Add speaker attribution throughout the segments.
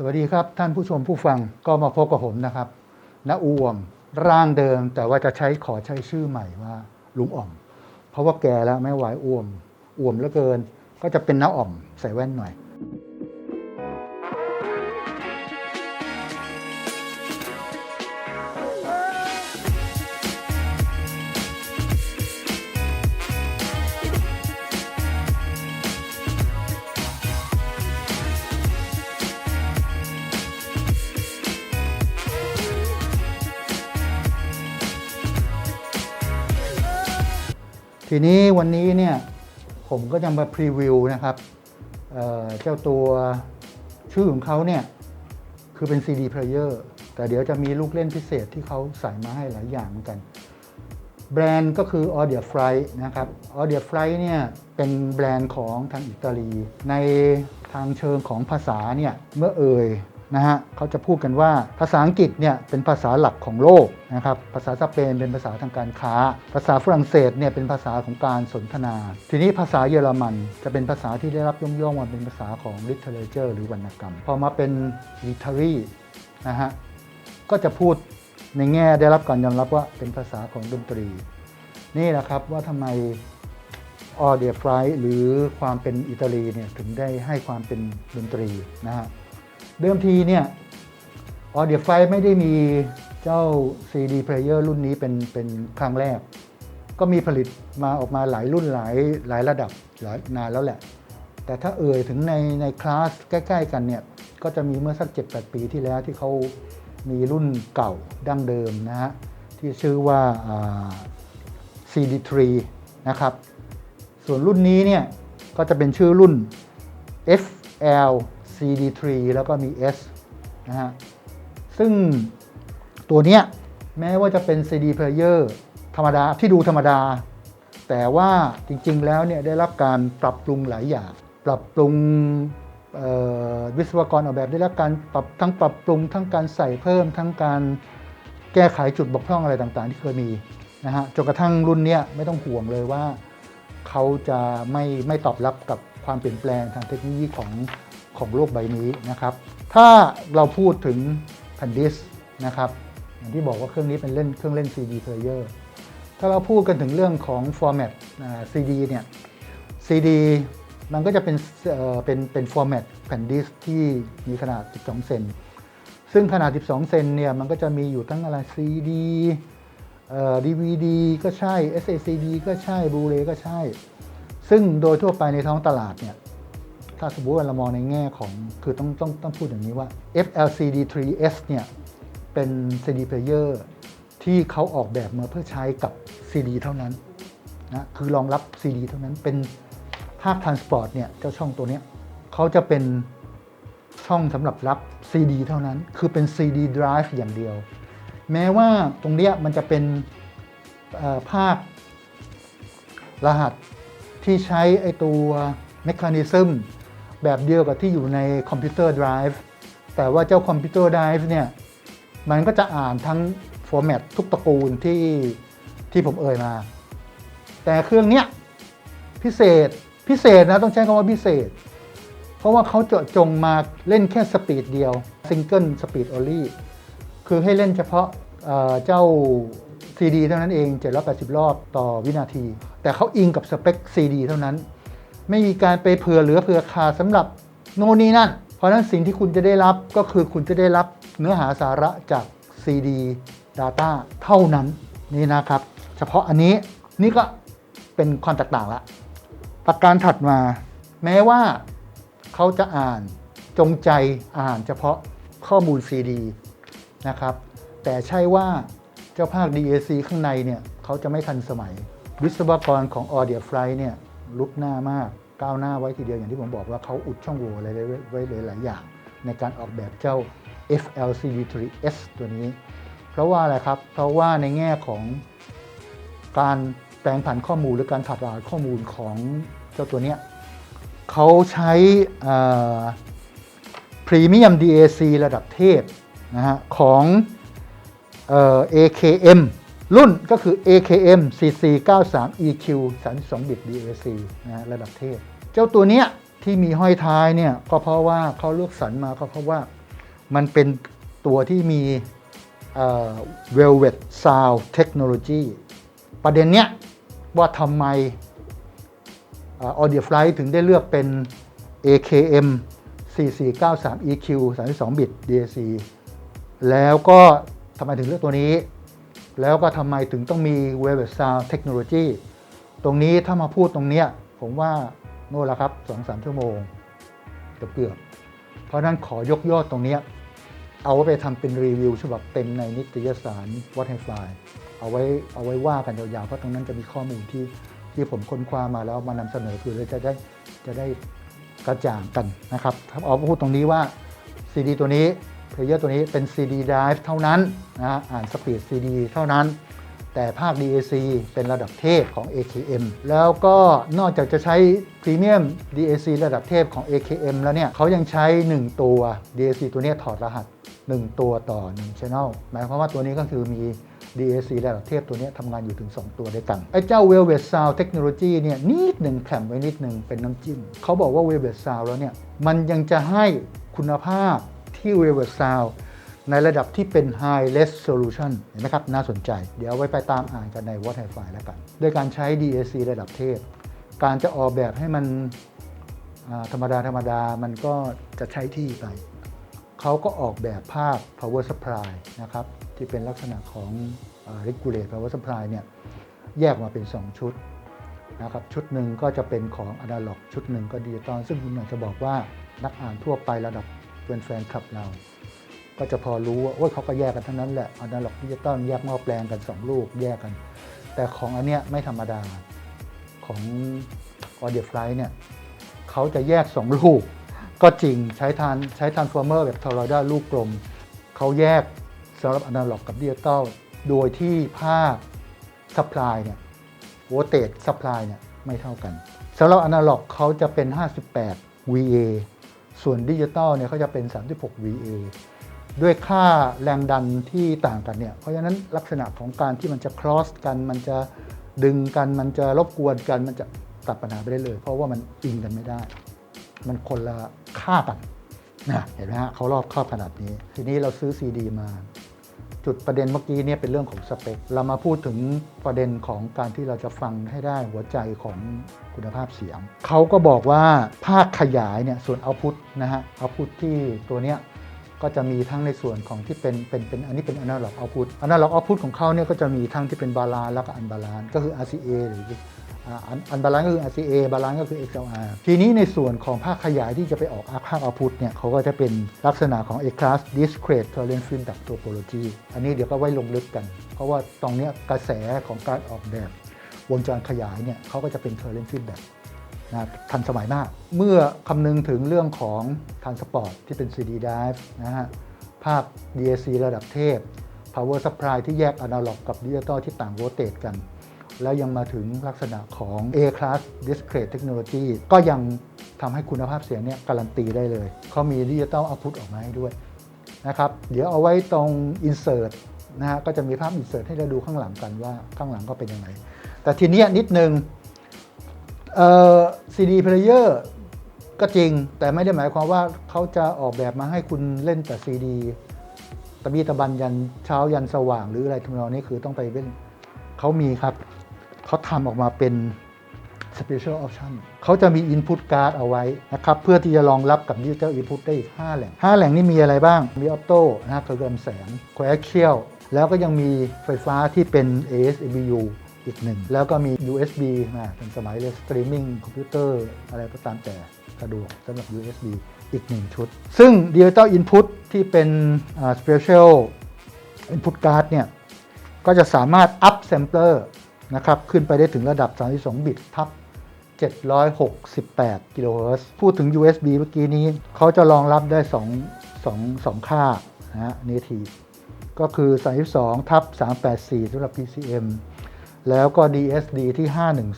Speaker 1: สวัสดีครับท่านผู้ชมผู้ฟังก็มาพบกับผมนะครับณอวมร่างเดิม แต่ว่าจะใช้ขอใช้ชื่อใหม่ว่าลุงอ่อม เพราะว่าแก่แล้วไม่ไหวอ้วมอ้วมเหลือเกิน ก็จะเป็นน้าอ่อมใส่แว่นหน่อย ทีนี้วันนี้เนี่ยผมก็จะมาพรีวิวนะครับเเจ้าตัวชื่อของเขาเนี่ยคือเป็น CD player แต่เดี๋ยวจะมีลูกเล่นพิเศษที่เขาใส่มาให้หลายอย่างเหมือนกัน แบรนด์ก็คือ Audio Flight นะครับ Audio Flight เนี่ยเป็นแบรนด์ของทางอิตาลี ในทางเชิงของภาษาเนี่ยเมื่อเอ่ย นะฮะเขาจะพูดกันว่าภาษาอังกฤษเนี่ยเป็นภาษาหลักของโลกนะครับภาษาสเปนเป็นภาษาทางการค้า ภาษาฝรั่งเศสเนี่ยเป็นภาษาของการสนทนา ทีนี้ภาษาเยอรมันจะเป็นภาษาที่ได้รับย่องๆมาเป็นภาษาของ literature หรือวรรณกรรม พอมาเป็น literary นะฮะก็จะพูดในแง่ได้รับการยอมรับว่าเป็นภาษาของดนตรี นี่แหละครับว่าทำไมออเดียฟลายหรือความเป็นอิตาลีเนี่ยถึงได้ให้ความเป็นดนตรีนะฮะ เดิมทีเนี่ยออเดียฟไม่ได้มีเจ้า CD player รุ่นนี้เป็นเป็นครั้งแรก ก็มีผลิตมาออกมาหลายรุ่นหลายหลายระดับหลายนานแล้วแหละ แต่ถ้าเอ่ยถึงในในคลาสใกล้ ๆ กันเนี่ย ก็จะมีเมื่อสัก 7-8 ปีที่แล้วที่เขามีรุ่นเก่าดั้งเดิมนะฮะ ที่ชื่อว่าอ่า CD3 นะครับ ส่วนรุ่นนี้เนี่ย ก็จะเป็นชื่อรุ่น FL CD3 แล้วก็มี S นะฮะ ซึ่งตัวเนี้ยแม้ว่าจะเป็น CD player ธรรมดาที่ดูธรรมดา แต่ว่าจริงๆแล้วเนี่ยได้รับการปรับปรุงหลายอย่าง ปรับปรุงวิศวกรออกแบบได้รับการปรับทั้งปรับปรุงทั้งการใส่เพิ่มทั้งการแก้ไขจุดบกพร่องอะไรต่างๆ ที่เคยมีนะฮะจนกระทั่งรุ่นเนี้ยไม่ต้องห่วงเลยว่าเขาจะไม่ไม่ตอบรับกับความเปลี่ยนแปลงทางเทคโนโลยีของ ของโลกใบนี้นะครับ ถ้าเราพูดถึงแผ่นดิสก์นะครับอย่างที่บอกว่าเครื่องนี้เป็นเล่นเครื่องเล่น CD player ถ้าเราพูดกันถึงเรื่องของ format อ่า CD เนี่ย CD มันก็จะเป็นเป็นเป็น format แผ่นดิสก์ที่มีขนาด 12 เซน ซึ่งขนาด 12 เซนเนี่ย มันก็จะมีอยู่ทั้งอะไร CD เอ่อ DVD ก็ใช่ SACD ก็ใช่ Blu-ray ก็ใช่ ซึ่งโดยทั่วไปในท้องตลาดเนี่ย ถ้าสมมติว่าเรามองในแง่ของคือต้องต้องต้องพูดอย่างนี้ว่า FLCD3S เนี่ยเป็น CD player ที่เขาออกแบบมาเพื่อใช้กับ CD เท่านั้นนะคือรองรับ CD เท่านั้นเป็นภาค Transport เนี่ยเจ้าช่องตัวเนี้ยเขาจะเป็นช่องสำหรับรับ CD เท่านั้น คือเป็น CD drive อย่างเดียว แม้ว่าตรงเนี้ยมันจะเป็นภาครหัสที่ใช้ไอตัว Mechanism แบบเดียวกับที่อยู่ในคอมพิวเตอร์ Drive แต่ว่าเจ้าคอมพิวเตอร์ Drive เนี่ยมันก็จะอ่านทั้งฟอร์แมตทุกตระกูลที่ที่ผมเอ่ยมา แต่เครื่องเนี้ยพิเศษพิเศษนะต้องใช้คำว่าพิเศษ เพราะว่าเขาเจาะจงมาเล่นแค่สปีดเดียวซิงเกิลสปีดโอลี่คือให้เล่นเฉพาะเเจ้า CD เท่านั้นเอง 780 รอบต่อวินาที แต่เขาอิงกับสเปค CD เท่านั้น ไม่มีการไปเผื่อเหลือเผื่อขาดสำหรับโน่นนี่นั่น เพราะนั้นสิ่งที่คุณจะได้รับก็คือคุณจะได้รับเนื้อหาสาระจาก CD Data เท่านั้นนี่นะครับ เฉพาะอันนี้นี่ก็เป็นความแตกต่างละประการถัดมา แม้ว่าเขาจะอ่านจงใจอ่านเฉพาะข้อมูล CD นะครับ แต่ใช่ว่าเจ้าภาค DAC ข้างในเนี่ยเขาจะไม่ทันสมัย วิศวกรของ Audio Flight เนี่ย ลุกหน้ามากก้าวหน้าไว้ทีเดียวอย่างที่ผมบอกว่าเขาอุดช่องโหว่อะไรไว้ไว้หลายๆอย่าง ในการออกแบบเจ้า FLCD3S ตัวนี้ เพราะว่าอะไรครับ เพราะว่าในแง่ของการแปลงผันข้อมูลหรือการถัดรหัสข้อมูลของเจ้าตัวเนี้ยเขาใช้พรีเมียม DAC ระดับเทพนะฮะของออ AKM รุ่นก็คือ AKM CC93 EQ 32 bit DAC นะระดับเทพ เจ้าตัวเนี้ยที่มีห้อยท้ายเนี่ยก็เพราะว่าเขาเลือกสรรมาก็เพราะว่ามันเป็นตัวที่มี Velvet Sound Technology ประเด็นเนี้ยว่าทำไม Audio Flight ถึงได้เลือกเป็น AKM 4493 EQ 32 บิต DAC แล้วก็ทำไมถึงเลือกตัวนี้ แล้วก็ทำไมถึงต้องมี Velvet Sound Technology ตรงนี้ถ้ามาพูดตรงเนี้ยผมว่าโน่นละครับ2-3ชั่วโมงเกือบๆเพราะนั้นขอยกยอดตรงเนี้ยเอาไว้ไปทำเป็นรีวิวฉบับเต็มในนิตยสารวัดไฮไฟเอาไว้เอาไว้ว่ากันยาวๆ เพราะตรงนั้นจะมีข้อมูลที่ที่ผมค้นคว้ามาแล้วมานำเสนอคือจะได้จะได้กระจ่างกันนะครับเอาพูดตรงนี้ว่า CD ตัวนี้ เพลเยอร์ตัวนี้เป็น CD drive เท่านั้นนะฮะอ่านสปีด CD เท่านั้น แต่ภาค DAC เป็นระดับเทพของ AKM แล้วก็นอกจากจะใช้พรีเมียม DAC ระดับเทพของ AKM แล้วเนี่ยเขายังใช้ 1 ตัว DAC ตัวนี้ถอดรหัส 1 ตัวต่อ1 Channel หมายความว่าตัวนี้ก็คือมี DAC ระดับเทพตัวนี้ทำงานอยู่ถึง 2 ตัวด้วยกัน ไอ้เจ้า Velvet Sound Technology เนี่ยนิดหนึ่งแคลมไว้นิดหนึ่งเป็นน้ำจิ้มเขาบอกว่า Velvet Sound แล้วเนี่ยมันยังจะให้คุณภาพ ที่ Velvet Sound ในระดับที่เป็น High Resolution เห็นไหมครับ น่าสนใจ เดี๋ยวไว้ไปตามอ่านกันใน What Hi-Fi แล้วกัน ด้วยการใช้ DAC ระดับเทพ การจะออกแบบให้มันธรรมดา ธรรมดา มันก็จะใช้ที่ไป เขาก็ออกแบบภาพ power supply นะครับ ที่เป็นลักษณะของ regulate power supply เนี่ย แยกมาเป็น 2 ชุดนะครับ ชุดหนึ่งก็จะเป็นของ analog ชุดหนึ่งก็ดิจิตอล ซึ่งผมอยากจะบอกว่านักอ่านทั่วไประดับ เป็นแฟนคลับเรา ก็จะพอรู้ว่าโอ้ยเขาก็แยกกันทั้งนั้นแหละ analog ดิจิตอลแยกหม้อแปลงกัน 2 ลูกแยกกัน แต่ของอันเนี้ยไม่ธรรมดาของ Audio Flight เนี่ยเขาจะแยก 2 ลูก ก็จริงใช้ทานใช้ทานฟอร์เมอร์แบบทอร์ดาลูกกลมเขาแยกสำหรับอนาล็อกกับดิจิตอลโดยที่ภาคซัพพลายเนี่ยโวลเตจซัพพลายเนี่ยไม่เท่ากันสำหรับอนาล็อกเขาจะเป็น 58 VA ส่วนดิจิตอลเนี่ยเขาจะเป็น 36 VA ด้วยค่าแรงดันที่ต่างกันเนี่ย เพราะฉะนั้นลักษณะของการที่มันจะ cross กัน มันจะดึงกัน มันจะรบกวนกัน มันจะตัดปัญหาไปได้เลย เพราะว่ามันอิงกันไม่ได้ มันคนละค่ากันนะเห็นไหมฮะเขารอบครอบขนาดนี้ ทีนี้เราซื้อซีดีมา จุดประเด็นเมื่อกี้เนี่ยเป็นเรื่องของสเปค เรามาพูดถึงประเด็นของการที่เราจะฟังให้ได้หัวใจของคุณภาพเสียง เขาก็บอกว่าภาคขยายเนี่ยส่วนเอาพุทนะฮะเอาพุทที่ตัวเนี้ย ก็จะมีทั้งในส่วนของที่เป็นเป็นเป็นอันนี้เป็น analog output analog output ของเขาเนี่ยก็จะมีทั้งที่เป็นบาลานแล้วก็อันบาลานก็คือ RCA หรืออันบาลานก็คือ RCA บาลานก็คือ XLR ทีนี้ในส่วนของภาคขยายที่จะไปออกภาค output เนี่ยเขาก็จะเป็นลักษณะของ A class discrete current feedback topology อันนี้เดี๋ยวก็ไว้ลงลึกกัน เพราะว่าตรงเนี้ยกระแสของการออกแบบวงจรขยายเนี่ยเขาก็จะเป็น current feedback นะทันสมัยมาก เมื่อคำนึงถึงเรื่องของทานสปอร์ตที่เป็น CD drive นะฮะ ภาพ DAC ระดับเทพ power supply ที่แยกอนาล็อกกับดิจิตอลที่ต่างโวลเตจกัน แล้วยังมาถึงลักษณะของ A class discrete technology ก็ยังทำให้คุณภาพเสียงเนี่ยการันตีได้เลย เขามีดิจิตอล output ออกมาให้ด้วยนะครับ เดี๋ยวเอาไว้ตรง insert นะฮะ ก็จะมีภาพ insert ให้เราดูข้างหลังกันว่าข้างหลังก็เป็นยังไง แต่ทีเนี้ยนิดนึง เอ่อ CD player ก็จริง แต่ไม่ได้หมายความว่าเขาจะออกแบบมาให้คุณเล่นแต่ CD ตะบีตะบันยันเช้ายันสว่างหรืออะไรทำนองนี้คือต้องไปเล่นเขามีครับ เขาทำออกมาเป็น Special Option เขาจะมี Input Card เอาไว้นะครับ เพื่อที่จะรองรับกับ Digital Input ได้อีก 5 แหล่ง 5 แหล่งนี้มีอะไรบ้าง มี Auto นะฮะคือเริ่มแสง Coaxial แล้วก็ยังมีไฟฟ้าที่เป็น ASBU อีกหนึ่ง แล้วก็มี USB นะเป็นสมัยเรียกสตรีมมิ่งคอมพิวเตอร์อะไรก็ตามแต่สะดวกสำหรับ USB อีกหนึ่งชุด ซึ่ง Digital Input ที่เป็น Special Input Card เนี่ย ก็จะสามารถ up sampler นะครับ ขึ้นไปได้ถึงระดับ 32 บิตทับ 768 กิโลเฮิรตซ์พูดถึง USB เมื่อกี้นี้ เขาจะรองรับได้ 2 2 2 ค่านะฮะ native ก็คือ 32 ทับ 384สำหรับ PCM แล้วก็ DSD ที่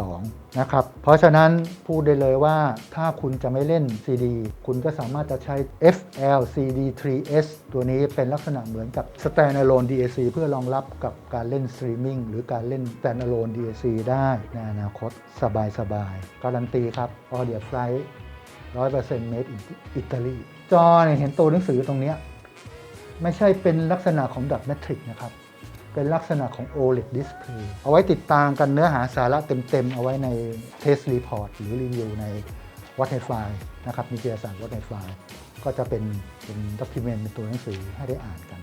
Speaker 1: 512 นะครับ เพราะฉะนั้นพูดได้เลยว่าถ้าคุณจะไม่เล่น CD คุณก็สามารถจะใช้ FL CD3S ตัวนี้เป็นลักษณะเหมือนกับ Standalone DAC เพื่อรองรับกับการเล่นสตรีมมิ่งหรือการเล่น Standalone DAC ได้ในอนาคตสบายๆ การันตีครับ Audio Flight 100% made in Italy จอเนี่ยเห็นตัวหนังสือตรงนี้ ไม่ใช่เป็นลักษณะของดับแมทริกนะครับ เป็นลักษณะของ OLED display เอาไว้ติดตามกันเนื้อหาสาระเต็ม ๆ เอาไว้ใน Test Report หรือรีวิวใน What i f i นะครับมีเกียสาร What i f i ก็จะเป็นเป็นด็อกิเมนต์เป็นตัวหนังสือให้ได้อ่านกัน